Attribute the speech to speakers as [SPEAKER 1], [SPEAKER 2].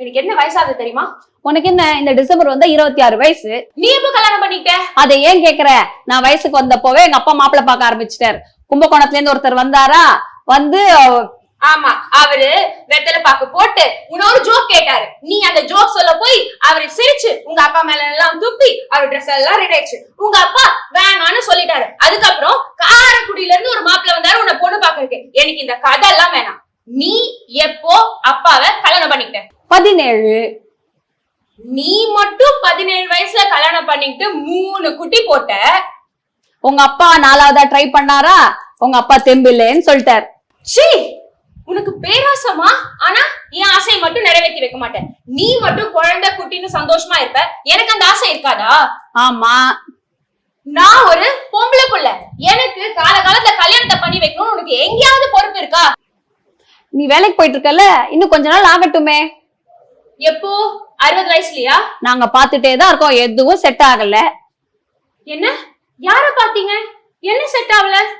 [SPEAKER 1] எனக்கு என்ன வயசாகுது தெரியுமா?
[SPEAKER 2] உனக்கு என்ன இந்த டிசம்பர் வந்தா இருபத்தி ஆறு வயசு.
[SPEAKER 1] நீ எப்போ கல்யாணம் பண்ணிக்கிட்ட
[SPEAKER 2] அதை ஏன் கேக்குற? நான் வயசுக்கு வந்தப்போவே எங்க அப்பா மாப்பிள்ளை பார்க்க ஆரம்பிச்சிட்டாரு. கும்பகோணத்துல இருந்து ஒருத்தர் வந்தாரா? வந்து
[SPEAKER 1] ஆமா அவரு வெத்தலை பாக்கு போட்டு இன்னொரு ஜோக் கேட்டாரு. நீ அந்த ஜோக் சொல்ல போய் அவரு சிரிச்சு உங்க அப்பா மேல எல்லாம் துப்பி அவர் ட்ரெஸ் எல்லாம் ரெடி ஆயிடுச்சு. உங்க அப்பா வேணான்னு சொல்லிட்டாரு. அதுக்கப்புறம் காரைக்குடியில இருந்து ஒரு மாப்பிள்ளை வந்தாரு உன்னை பொண்ணு பாக்குறதுக்கு எனக்கு இந்த கதை எல்லாம் வேணாம். நீ எப்போ அப்பாவை
[SPEAKER 2] பதினேழு.
[SPEAKER 1] நீ மட்டும் பதினேழு வயசுல கல்யாணம் பண்ணிக்கிட்டு மூணு குட்டி போட்ட.
[SPEAKER 2] உங்க அப்பா நாலாவதா ட்ரை பண்ணாரா? உங்க அப்பா தெம்பில்லைன்னு சொல்லிட்டாரு.
[SPEAKER 1] சீ உனக்கு பேராசமா? ஆனா என் ஆசையை மட்டும் நிறைவேற்றி வைக்க மாட்டேன். நீ மட்டும் குழந்தை குட்டின்னு சந்தோஷமா இருப்ப. எனக்கு அந்த ஆசை இருக்காதா?
[SPEAKER 2] ஆமா.
[SPEAKER 1] நான் ஒரு பொம்பளை புள்ள. எனக்கு காலகாலத்துல கல்யாணத்தை பண்ணி வைக்கணும்னு உனக்கு எங்கேயாவது பொறுப்பு இருக்கா?
[SPEAKER 2] நீ வேலைக்கு போயிட்டு இருக்கல இன்னும் கொஞ்ச நாள் ஆகட்டுமே.
[SPEAKER 1] எப்போ? அறுபது வயசுலயா?
[SPEAKER 2] நாங்க பாத்துட்டே தான் இருக்கோம். எதுவும் செட் ஆகல.
[SPEAKER 1] என்ன? யார பாத்தீங்க என்ன செட் ஆகல?